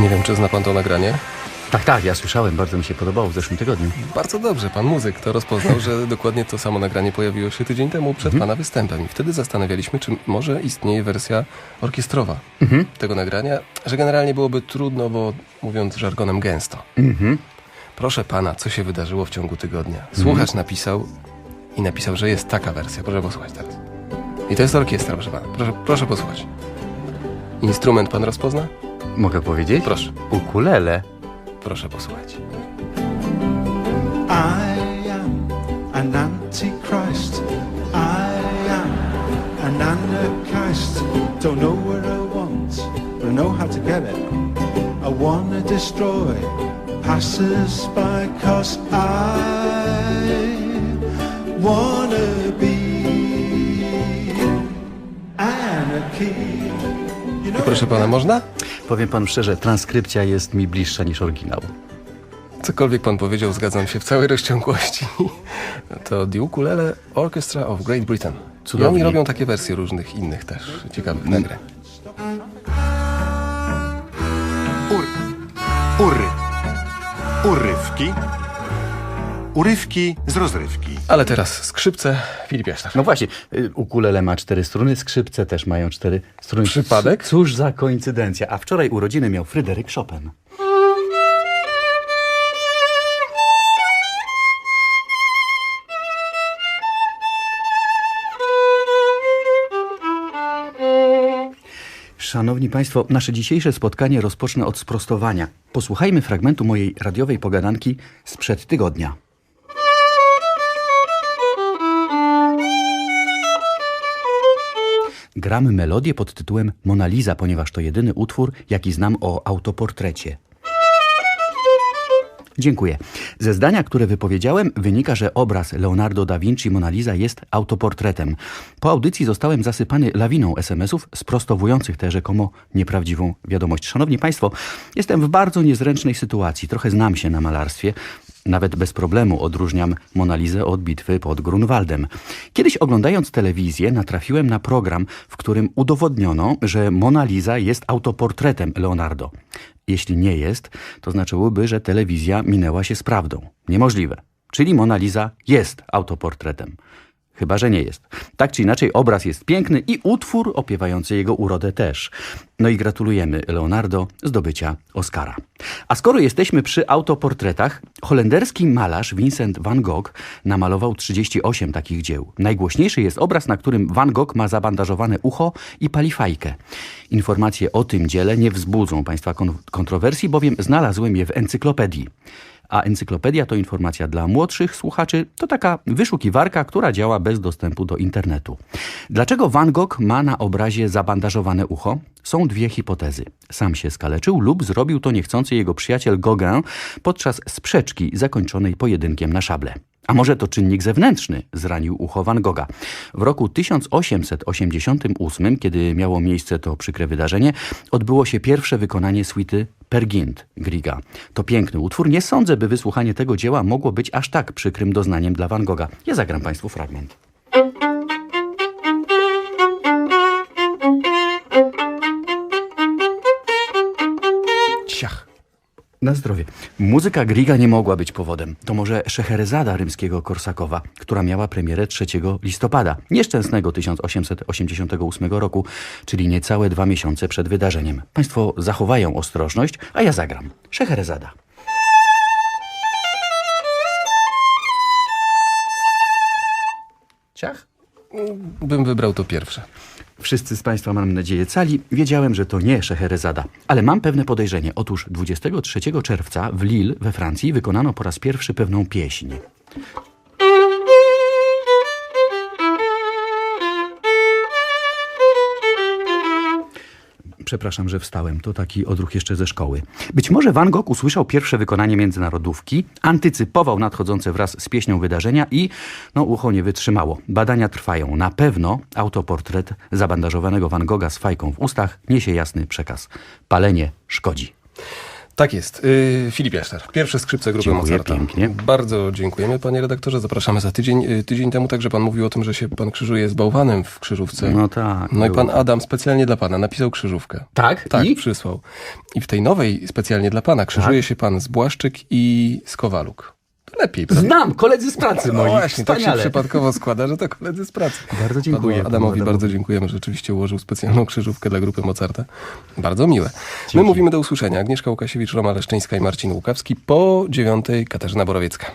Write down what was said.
Nie wiem, czy zna pan to nagranie. Tak, tak, ja słyszałem, bardzo mi się podobało w zeszłym tygodniu. Bardzo dobrze, pan muzyk to rozpoznał, że dokładnie to samo nagranie pojawiło się tydzień temu przed pana występem. I wtedy zastanawialiśmy, czy może istnieje wersja orkiestrowa tego nagrania, że generalnie byłoby trudno, bo mówiąc żargonem gęsto. Proszę pana, co się wydarzyło w ciągu tygodnia? Słuchacz napisał i napisał, że jest taka wersja. Proszę posłuchać teraz. I to jest orkiestra, proszę pana. Proszę, proszę posłuchać. Instrument pan rozpozna? Mogę powiedzieć? Proszę, Ukulele. proszę posłuchać. I am an antichrist. I am an anarchist. Don't know where I want, but I know how to get it. I wanna destroy passers by, cause I wanna be anarchy. I proszę pana, można? Powiem panu szczerze, transkrypcja jest mi bliższa niż oryginał. Cokolwiek pan powiedział, zgadzam się w całej rozciągłości. To The Ukulele Orchestra of Great Britain. I Cudownie. oni robią takie wersje różnych innych też ciekawych nagrań. Ur, ury, urywki, urywki z rozrywki. Ale teraz skrzypce Filip Jaszczar. No właśnie, y, ukulele ma cztery struny, skrzypce też mają cztery struny. Przypadek? Cóż za koincydencja. A wczoraj urodziny miał Fryderyk Chopin. Szanowni Państwo, nasze dzisiejsze spotkanie rozpocznę od sprostowania. Posłuchajmy fragmentu mojej radiowej pogadanki sprzed tygodnia. Gramy melodię pod tytułem Mona Lisa, ponieważ to jedyny utwór, jaki znam o autoportrecie. Dziękuję. Ze zdania, które wypowiedziałem, wynika, że obraz Leonardo da Vinci Mona Lisa jest autoportretem. Po audycji zostałem zasypany lawiną SMS-ów sprostowujących tę rzekomo nieprawdziwą wiadomość. Szanowni Państwo, jestem w bardzo niezręcznej sytuacji. Trochę znam się na malarstwie. Nawet bez problemu odróżniam Monalizę od bitwy pod Grunwaldem. Kiedyś oglądając telewizję natrafiłem na program, w którym udowodniono, że Mona Lisa jest autoportretem Leonardo. Jeśli nie jest, to znaczyłoby, że telewizja minęła się z prawdą. Niemożliwe. Czyli Mona Lisa jest autoportretem. Chyba, że nie jest. Tak czy inaczej, obraz jest piękny i utwór opiewający jego urodę też. No i gratulujemy Leonardo zdobycia Oscara. A skoro jesteśmy przy autoportretach, holenderski malarz Vincent van Gogh namalował 38 takich dzieł. Najgłośniejszy jest obraz, na którym Van Gogh ma zabandażowane ucho i pali fajkę. Informacje o tym dziele nie wzbudzą Państwa kon- kontrowersji, bowiem znalazłem je w encyklopedii. A encyklopedia to informacja dla młodszych słuchaczy, to taka wyszukiwarka, która działa bez dostępu do internetu. Dlaczego Van Gogh ma na obrazie zabandażowane ucho? Są dwie hipotezy. Sam się skaleczył lub zrobił to niechcący jego przyjaciel Gauguin podczas sprzeczki zakończonej pojedynkiem na szable. A może to czynnik zewnętrzny zranił ucho Van Gogha. W roku 1888, kiedy miało miejsce to przykre wydarzenie, odbyło się pierwsze wykonanie suity Pergint Griga. To piękny utwór. Nie sądzę, by wysłuchanie tego dzieła mogło być aż tak przykrym doznaniem dla Van Gogha. Ja zagram Państwu fragment. Na zdrowie. Muzyka Griga nie mogła być powodem. To może Szeherezada rymskiego Korsakowa, która miała premierę 3 listopada, nieszczęsnego 1888 roku, czyli niecałe dwa miesiące przed wydarzeniem. Państwo zachowają ostrożność, a ja zagram. Szeherezada. Ciach? Bym wybrał to pierwsze. Wszyscy z Państwa, mam nadzieję, cali. Wiedziałem, że to nie Szeherezada, ale mam pewne podejrzenie. Otóż 23 czerwca w Lille we Francji wykonano po raz pierwszy pewną pieśń. Przepraszam, że wstałem. To taki odruch jeszcze ze szkoły. Być może Van Gogh usłyszał pierwsze wykonanie międzynarodówki, antycypował nadchodzące wraz z pieśnią wydarzenia i no ucho nie wytrzymało. Badania trwają. Na pewno autoportret zabandażowanego Van Gogha z fajką w ustach niesie jasny przekaz. Palenie szkodzi. Tak jest. Yy, Filip Jaszczar, pierwsze skrzypce grupy Dziękuję Mozarta. pięknie. Bardzo dziękujemy panie redaktorze, zapraszamy za tydzień. Yy, tydzień temu także pan mówił o tym, że się pan krzyżuje z bałwanem w krzyżówce. No tak. No i pan Adam specjalnie dla pana napisał krzyżówkę. Tak? Tak, I? przysłał. I w tej nowej specjalnie dla pana krzyżuje Tak. się pan z Błaszczyk i z Kowaluk. Lepiej, prawda? Znam, koledzy z pracy No moi. właśnie, tak się Wspaniale. przypadkowo składa, że to koledzy z pracy. Bardzo dziękuję Panu Adamowi panu bardzo dziękujemy, że rzeczywiście ułożył specjalną krzyżówkę dla grupy Mozarta. Bardzo miłe. My mówimy do usłyszenia. Agnieszka Łukasiewicz, Roma Leszczyńska i Marcin Łukawski. Po dziewiątej Katarzyna Borowiecka.